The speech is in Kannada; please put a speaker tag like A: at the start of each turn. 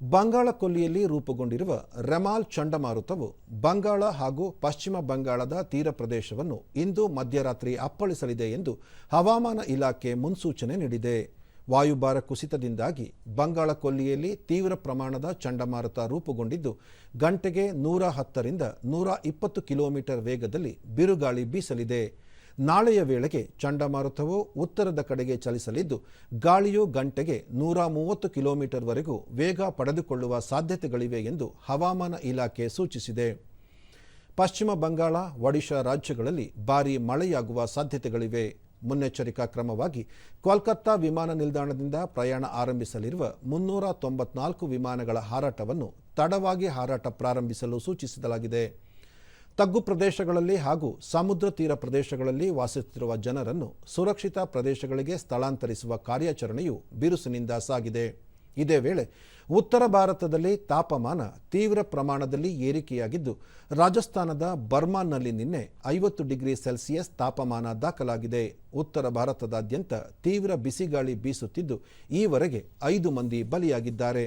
A: ಬಂಗಾಳ ಕೊಲ್ಲಿಯಲ್ಲಿ ರೂಪುಗೊಂಡಿರುವ ರೆಮಾಲ್ ಚಂಡಮಾರುತವು ಬಂಗಾಳ ಹಾಗೂ ಪಶ್ಚಿಮ ಬಂಗಾಳದ ತೀರ ಪ್ರದೇಶವನ್ನು ಇಂದು ಮಧ್ಯರಾತ್ರಿ ಅಪ್ಪಳಿಸಲಿದೆ ಎಂದು ಹವಾಮಾನ ಇಲಾಖೆ ಮುನ್ಸೂಚನೆ ನೀಡಿದೆ. ವಾಯುಭಾರ ಕುಸಿತದಿಂದಾಗಿ ಬಂಗಾಳ ಕೊಲ್ಲಿಯಲ್ಲಿ ತೀವ್ರ ಪ್ರಮಾಣದ ಚಂಡಮಾರುತ ರೂಪುಗೊಂಡಿದ್ದು, ಗಂಟೆಗೆ ನೂರ ಹತ್ತರಿಂದ ನೂರ ಇಪ್ಪತ್ತು ಕಿಲೋಮೀಟರ್ ವೇಗದಲ್ಲಿ ಬಿರುಗಾಳಿ ಬೀಸಲಿದೆ. ನಾಳೆಯ ವೇಳೆಗೆ ಚಂಡಮಾರುತವು ಉತ್ತರದ ಕಡೆಗೆ ಚಲಿಸಲಿದ್ದು, ಗಾಳಿಯು ಗಂಟೆಗೆ ನೂರ ಮೂವತ್ತು ಕಿಲೋಮೀಟರ್ವರೆಗೂ ವೇಗ ಪಡೆದುಕೊಳ್ಳುವ ಸಾಧ್ಯತೆಗಳಿವೆ ಎಂದು ಹವಾಮಾನ ಇಲಾಖೆ ಸೂಚಿಸಿದೆ. ಪಶ್ಚಿಮ ಬಂಗಾಳ, ಒಡಿಶಾ ರಾಜ್ಯಗಳಲ್ಲಿ ಭಾರೀ ಮಳೆಯಾಗುವ ಸಾಧ್ಯತೆಗಳಿವೆ. ಮುನ್ನೆಚ್ಚರಿಕಾ ಕ್ರಮವಾಗಿ ಕೋಲ್ಕತ್ತಾ ವಿಮಾನ ನಿಲ್ದಾಣದಿಂದ ಪ್ರಯಾಣ ಆರಂಭಿಸಲಿರುವ ಮುನ್ನೂರ ತೊಂಬತ್ನಾಲ್ಕು ವಿಮಾನಗಳ ಹಾರಾಟವನ್ನು ತಡವಾಗಿ ಹಾರಾಟ ಪ್ರಾರಂಭಿಸಲು ಸೂಚಿಸಲಾಗಿದೆ. ತಗ್ಗು ಪ್ರದೇಶಗಳಲ್ಲಿ ಹಾಗೂ ಸಮುದ್ರ ತೀರ ಪ್ರದೇಶಗಳಲ್ಲಿ ವಾಸಿಸುತ್ತಿರುವ ಜನರನ್ನು ಸುರಕ್ಷಿತ ಪ್ರದೇಶಗಳಿಗೆ ಸ್ಥಳಾಂತರಿಸುವ ಕಾರ್ಯಾಚರಣೆಯು ಬಿರುಸಿನಿಂದ ಸಾಗಿದೆ. ಇದೇ ವೇಳೆ ಉತ್ತರ ಭಾರತದಲ್ಲಿ ತಾಪಮಾನ ತೀವ್ರ ಪ್ರಮಾಣದಲ್ಲಿ ಏರಿಕೆಯಾಗಿದ್ದು, ರಾಜಸ್ಥಾನದ ಬರ್ಮಾನ್ನಲ್ಲಿ ನಿನ್ನೆ ಐವತ್ತು ಡಿಗ್ರಿ ಸೆಲ್ಸಿಯಸ್ ತಾಪಮಾನ ದಾಖಲಾಗಿದೆ. ಉತ್ತರ ಭಾರತದಾದ್ಯಂತ ತೀವ್ರ ಬಿಸಿಗಾಳಿ ಬೀಸುತ್ತಿದ್ದು, ಈವರೆಗೆ ಐದು ಮಂದಿ ಬಲಿಯಾಗಿದ್ದಾರೆ.